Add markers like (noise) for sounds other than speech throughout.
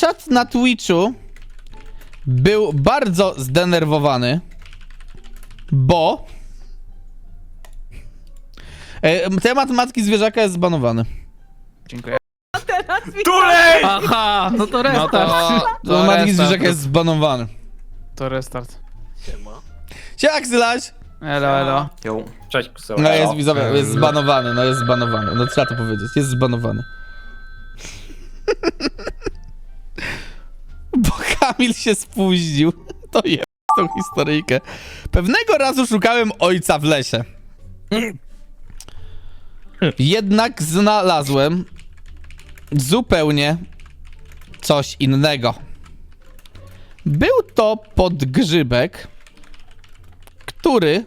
czat na Twitchu był bardzo zdenerwowany, bo e, temat matki zwierzaka jest zbanowany. Dziękuję. Tulej! Aha, no to No restart. to, To to matki restart. zwierzaka jest zbanowany. To restart. Siema, Ksylaś! Elo, elo. Jo. Cześć, Kuseo. No jest, widzowie, jest zbanowany, no jest zbanowany. No trzeba to powiedzieć, jest zbanowany. (laughs) Kamil się spóźnił. (laughs) To jest tą historyjkę. Pewnego razu szukałem ojca w lesie. Jednak znalazłem zupełnie coś innego. Był to podgrzybek, który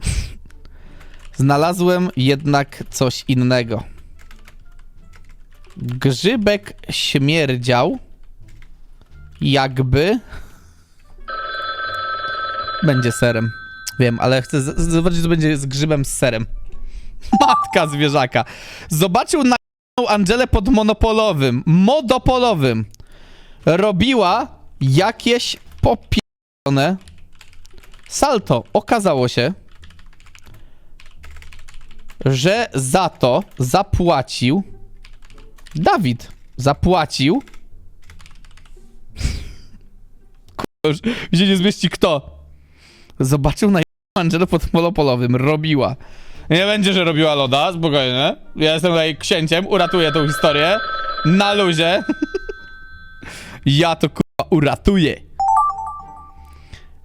(laughs) Znalazłem jednak coś innego. Grzybek śmierdział, jakby. Będzie serem. Wiem, ale chcę zobaczyć, co będzie z grzybem z serem. (laughs) Matka zwierzaka. Zobaczył na Angelę pod monopolowym, modopolowym. Robiła jakieś popierdolone salto. Okazało się, że za to zapłacił Dawid. Zapłacił. Kurwa, już nie zmieści kto. Zobaczył na Angelę pod monopolowym. Robiła. Nie będzie, że robiła loda, spokojnie. Ja jestem tutaj księciem, uratuję tą historię. Na luzie. ja to kurwa uratuję.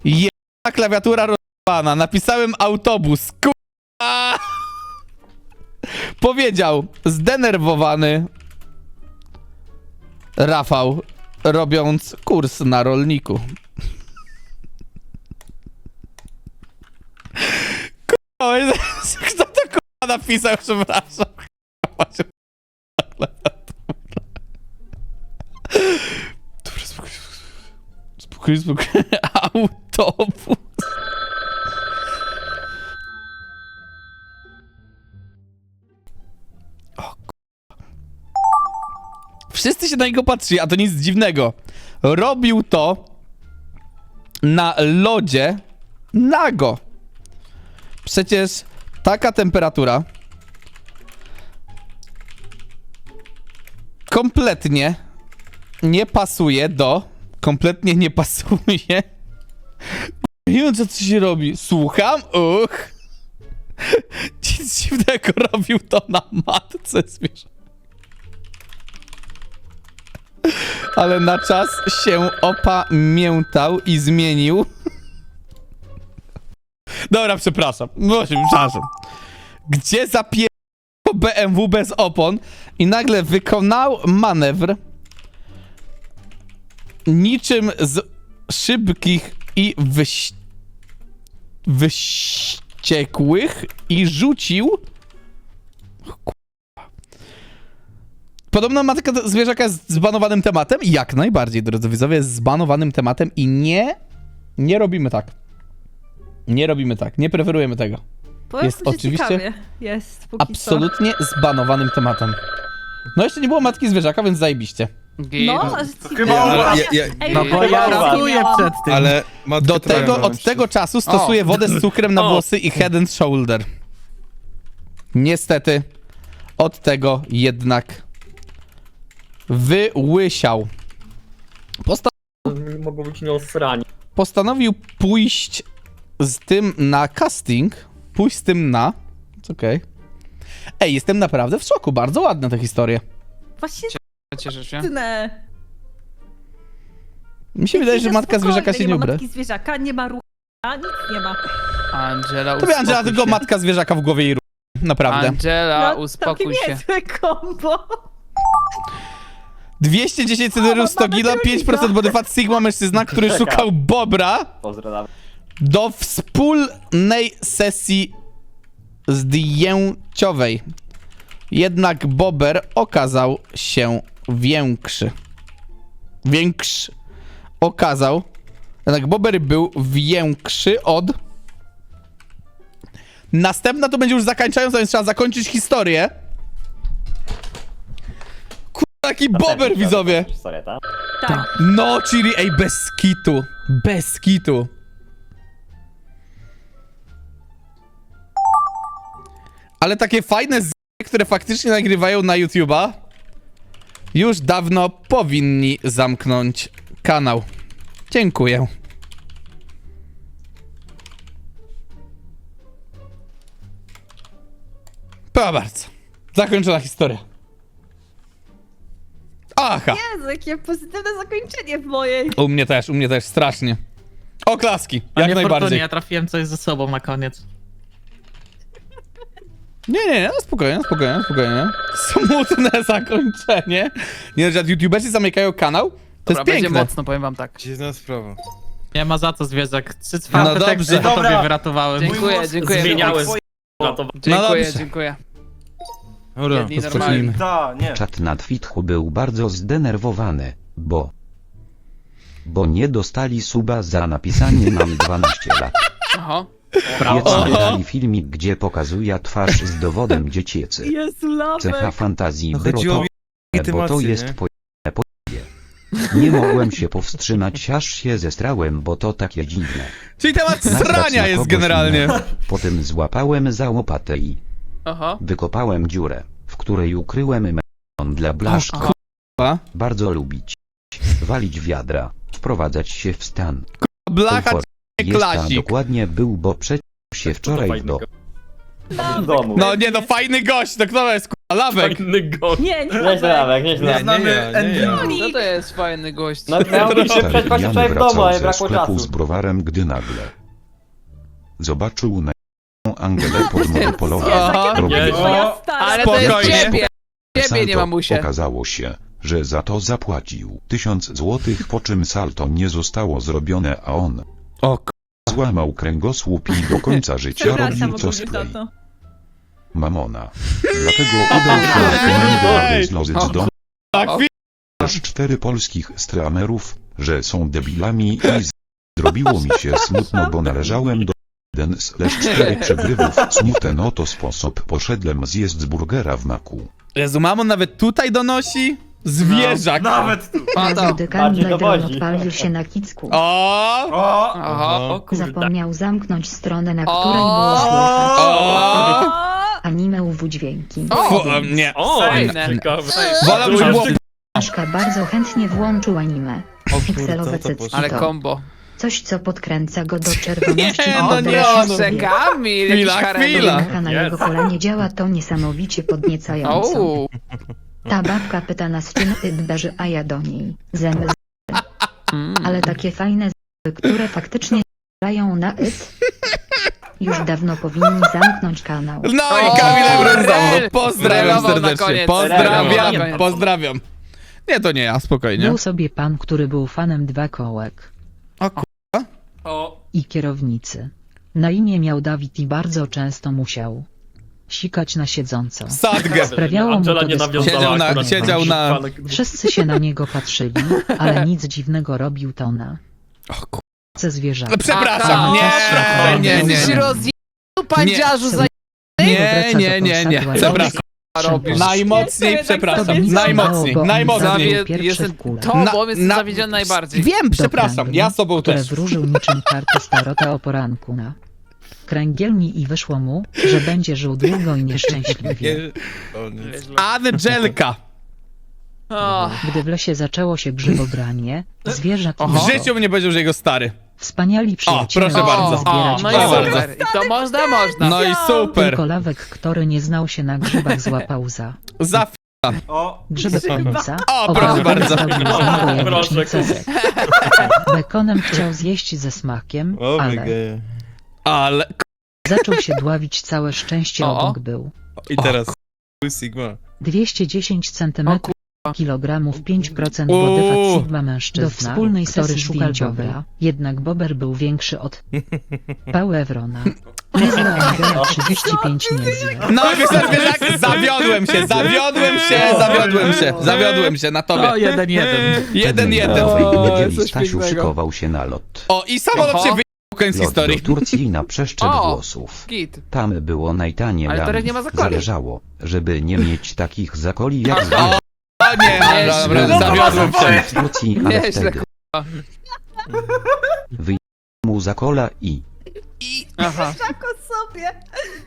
Jedna klawiatura rozwana. Napisałem autobus. Kurwa. Powiedział zdenerwowany Rafał, robiąc kurs na rolniku. Kto to kurwa napisał, przepraszam. Dobra, spokojnie, spokojnie, spokojnie. (laughs) Autobus. Się na niego patrzyli, a to nic dziwnego. Robił to na lodzie nago. Przecież taka temperatura kompletnie nie pasuje do. Kompletnie nie pasuje. Nie wiem, co się robi. Słucham? Uch. Nic dziwnego robił to na matce (laughs) zwierzę. Ale na czas się opamiętał i zmienił. Dobra, przepraszam. Się- przepraszam. Gdzie zapie... BMW bez opon i nagle wykonał manewr niczym z szybkich i wyś... wyściekłych i rzucił Podobno matka zwierzaka jest zbanowanym tematem. Jak najbardziej, drodzy widzowie, jest zbanowanym tematem i nie, nie robimy tak. Nie robimy tak, nie preferujemy tego. Powiem, Jest oczywiście ciekawie. Jest, póki Absolutnie zbanowanym tematem. No jeszcze nie było matki zwierzaka, więc zajebiście. Co. Git. No, chyba. Ja- ja- No bo ja ratuję przed tym. Ale Do tego, od tego czasu stosuję wodę z cukrem na O. włosy i head and shoulder. Niestety, od tego jednak wyłysiał. Posta Mogło być nieosrani. postanowił pójść z tym na casting. Pójść z tym na. It's okej. Ej, jestem naprawdę w szoku. Bardzo ładne te historie. Właśnie Cieszę się. tnę. Mi się wydaje, że matka zwierzaka się nie ma ubrę. matki zwierzaka, nie ma rucha, nic nie ma. Angela, Tobie Angela uspokój tylko się. matka zwierzaka w głowie i ru... Naprawdę. Angela, No, uspokój się. niezłe kombo. 210 cydrów 100 mamy gila, trójnika. 5% body fat sigma mężczyzna, który Czekam. szukał bobra Pozdrawiam. do wspólnej sesji zdjęciowej. Jednak bober okazał się większy. Większy. Okazał. Jednak bober był większy od. Następna to będzie już zakończająca, więc trzeba zakończyć historię. Taki bober, widzowie. Soreta. Tak. No, czyli ej, bez kitu. Bez kitu. Ale takie fajne z... które faktycznie nagrywają na YouTube'a, już dawno powinni zamknąć kanał. Dziękuję. Proszę bardzo. Zakończona historia. Aha. Jezu, jakie pozytywne zakończenie w mojej. U mnie też, u mnie też, strasznie. Oklaski, A jak nie najbardziej. Fortunie, ja trafiłem coś ze sobą na koniec. Nie, nie, nie, no spokojnie, spokojnie, spokojnie. Smutne (laughs) zakończenie. Nie, że youtuberzy zamykają kanał, to Dobra, jest będzie piękne. mocno, powiem wam tak. Dziwna sprawa. Nie ma za co zwierzak. Trzy No czwarte dobrze. teksty po Dobra. tobie wyratowałem. Dziękuję, dziękuję. Zmieniałeś. Dziękuję, dziękuję. Dobra, Jedni. Tak, Czat na Twitchu był bardzo zdenerwowany, bo... Bo nie dostali suba za napisanie (laughs) mam 12 lat. Aha. Wiecnie dali filmik, gdzie pokazuje twarz z dowodem dziecięcy. Cecha fantazji No było chodziło to, mi bo to legitymację, jest nie? pojemne po Nie mogłem się powstrzymać, aż się zestrałem, bo to takie dziwne. Czyli temat Nagrać na srania jest kogoś generalnie. innego. Potem złapałem za łopatę i Aha. wykopałem dziurę, w której ukryłem melon dla blaszki. Kurwa. Bardzo lubić. Walić wiadra. Wprowadzać się w stan. Blacha Jest tam klasik. dokładnie był, bo przecież się wczoraj do... W domu. No nie no, fajny gość, to kto to jest kurwa? Lawek. Fajny gość. Nie, nie. Nieźle, Lawek, nieźle. Nie, nie ja, nie ja. No to jest fajny gość. No miał mi się Stary przespać Jan wczoraj w domu, wracał ale ze brakło sklepu czasu. z browarem, gdy nagle zobaczył na Angelę pod monopolową. Aha. To twoja stara. Ale to jest Spokojnie. ciebie. Ciebie nie Salto mamusie. Okazało się, że za to zapłacił tysiąc złotych, po czym salto nie zostało zrobione, a on O k- złamał kręgosłup i do końca (laughs) życia Przepraszam robił ogólnie za cosplay to. Mamona. Dlatego udał się (laughs) na komendę, aby domu tak, aż cztery polskich streamerów, że są debilami i z... zrobiło mi się smutno, bo należałem do jeden slash cztery (laughs) przegrywów. Smuten oto sposób poszedłem zjeść z burgera w maku. Jezu, mamon nawet tutaj donosi? Zwierzak. Nawet tu. Pada. Bardziej odpalił się na kicku. O! O! Aha. O, Zapomniał zamknąć stronę, na której było słychać O! anime UW dźwięki. O! Fu, nie. O! Fajne. Ciekawe. Wolę, żeby było... Aszka bardzo chętnie włączył anime. o Pikselowe kurde, to cycki poszło. Ale to kombo. Coś, co podkręca go do czerwoności (laughs) Nie, no nie, no. Kamil, Chwila, chwila. Ręka na jego kolanie działa to niesamowicie podniecająco. Ouu. Ta babka pyta nas czym ydberzy, a ja do niej. Zęby Mm. ale takie fajne z***y, które faktycznie dają na it. Już dawno powinni zamknąć kanał. No O, i Rundą. rel. Pozdrawiam Relował na serdecznie. koniec. Pozdrawiam, Relował na koniec. pozdrawiam. Nie, to nie ja, spokojnie. Był sobie pan, który był fanem dwa kołek! I kierownicy. Na imię miał Dawid i bardzo często musiał sikać na siedząco. Sadgę. Sprawiało mu Angela to nie dyskomfort. Siedział na- akurat siedział na-. Wszyscy się na niego patrzyli, ale nic dziwnego robił to na O ku... ze zwierzaka. No, Przepraszam, Aha. nie, nie, nie, Jesteś nie. pandziarzu Nie, Wraca nie, do nie, nie. konsadła. Przepraszam. Robisz. Najmocniej Jestem przepraszam. Najmocniej, najmocniej. Zawie- Pierwszy jestem w kule. tobą, jestem Na- zawiedziony najbardziej. Wiem, przepraszam, ja sobą które też. wróżył niczym karty starota o poranku na kręgielni i wyszło mu, że będzie żył długo i nieszczęśliwie. Angelka. O, Gdy w lesie zaczęło się grzybobranie, zwierzak. W życiu mnie powiedział, że jego stary. Wspaniali przyjaciele proszę bardzo. zbierać no i Proszę grzyby. bardzo. super. I to można, można. No i super. Tylko lawek, który nie znał się na grzybach, złapał za Za f... grzyby pilica. O, proszę bardzo. Proszę, Bekonem chciał zjeść ze smakiem, O, ale. Ale... zaczął się dławić całe szczęście O. obok był. I teraz Sigma. 210 cm O kilogramów 5% Uuu. body fat sigma mężczyzna. Do wspólnej story szukał Bobra, jednak Bober był większy od Pały Ewrona. Niezła Angela 35 niezła. No? Zawiodłem się, zawiodłem się, zawiodłem się, zawiodłem się na O, tobie. jeden, jeden. Jeden, jeden. Nowej niedzieli Stasiu szykował się na lot. O, i samolot się wyjął w koniec Lot do historii. Turcji na przeszczep O. włosów. Git. Tam było najtaniej Ale teraz nie ma zakoli. Zależało, żeby nie mieć takich zakoli jak zwierzę. O nie, dobra, dobra, Nieźle. zawiodłem się. Wróci, ale Nieźle, wtedy wyj mu za kola i Aha. (laughs) Jako sobie.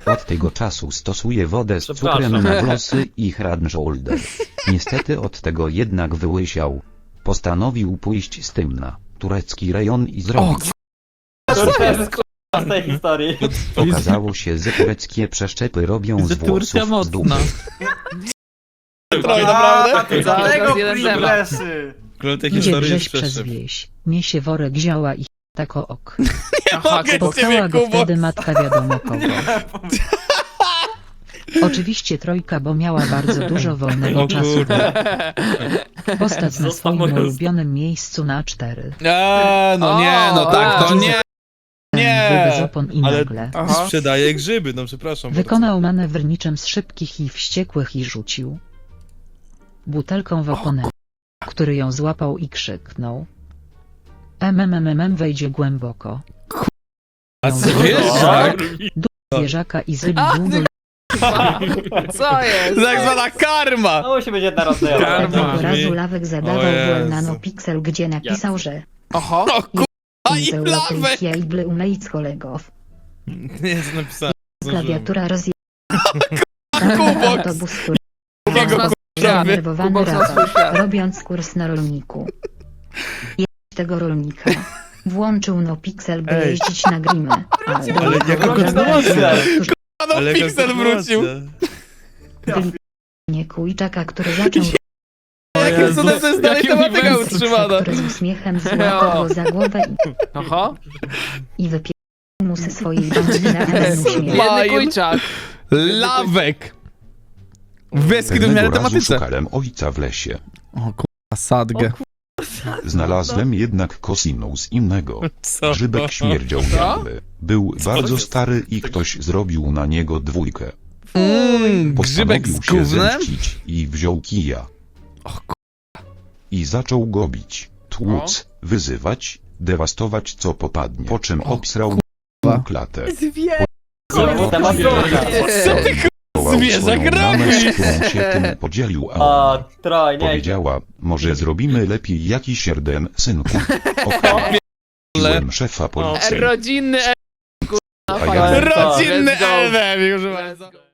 od tego czasu stosuje wodę z cukrem na (laughs) włosy i shoulder. Niestety od tego jednak wyłysiał. Postanowił pójść z tym na turecki rejon i zrobić. To jest k***a z tej historii. Okazało się, że tureckie przeszczepy robią z Że Turcja włosów z dupy. Troj, naprawdę? Cały czas jeden temat. Król tej Idzie historii grześ jest przez wieś. Niesie worek zioła i (laughs) tako ok. Aha, mogę Spotkała go Kubo. wtedy matka wiadomo kogo. (laughs) Oczywiście trojka, bo miała bardzo dużo (laughs) wolnego O czasu. kurde. Postać na Zostaw swoim moją- ulubionym miejscu na cztery. Eee, no nie, no tak, to nie. Nie. Z opon i Ale- nagle. Aha. Sprzedaje grzyby, no przepraszam Wykonał manewr niczym z szybkich i wściekłych i rzucił butelką w oponę, który ją złapał i krzyknął. MMMM wejdzie głęboko. A zwierzak? Zwierzaka i A, długo Co jest? Tak zwana karma! No musi być jedna rodzajowa. Karma. Tego razu Lawek zadawał wol nanopixel, gdzie napisał, że Oho. O kurwa, i lawek! Ible umejc kolegów. Nie jest napisane. Klawiatura rozje... (laughs) Kubok. autobus, który? Zdenerwowany razem, robiąc kurs na rolniku. Jeźdź tego rolnika. Włączył no pixel, by Ej. jeździć na grimę. Ale, Ale jaka kontynuacja? No Ale Pixel wrócił. nie Kujczaka, który zaczął (laughs) Jakim cudem to jest dalej tematyka utrzymana? który z uśmiechem złapał go za głowę Oho. i, i wypił mu ze swojej banki na amen uśmiech. Majem. kujczak. Lawek! Wyski w Pewnego miarę razu tematyczne. szukałem ojca w lesie. O kurwa, sadgę. Znalazłem jednak kosinus innego. Co? Grzybek śmierdział jakby. Był bardzo stary i ktoś zrobił na niego dwójkę. Mmm, grzybek Postanowił z się gównem? zemścić i wziął kija. O I zaczął go bić, tłuc, wyzywać, dewastować co popadnie. Po czym obsrał mu klatę. Zwie... Znowu temat Co ty Zwierzak swoją mamę, którą się tym podzielił, a O, Troj, nie. powiedziała, może zrobimy lepiej jakiś RDM, synku. (laughs) Okej. Piłem szefa policji. Rodzinny e... A ja-. Rodzinny Let's już go.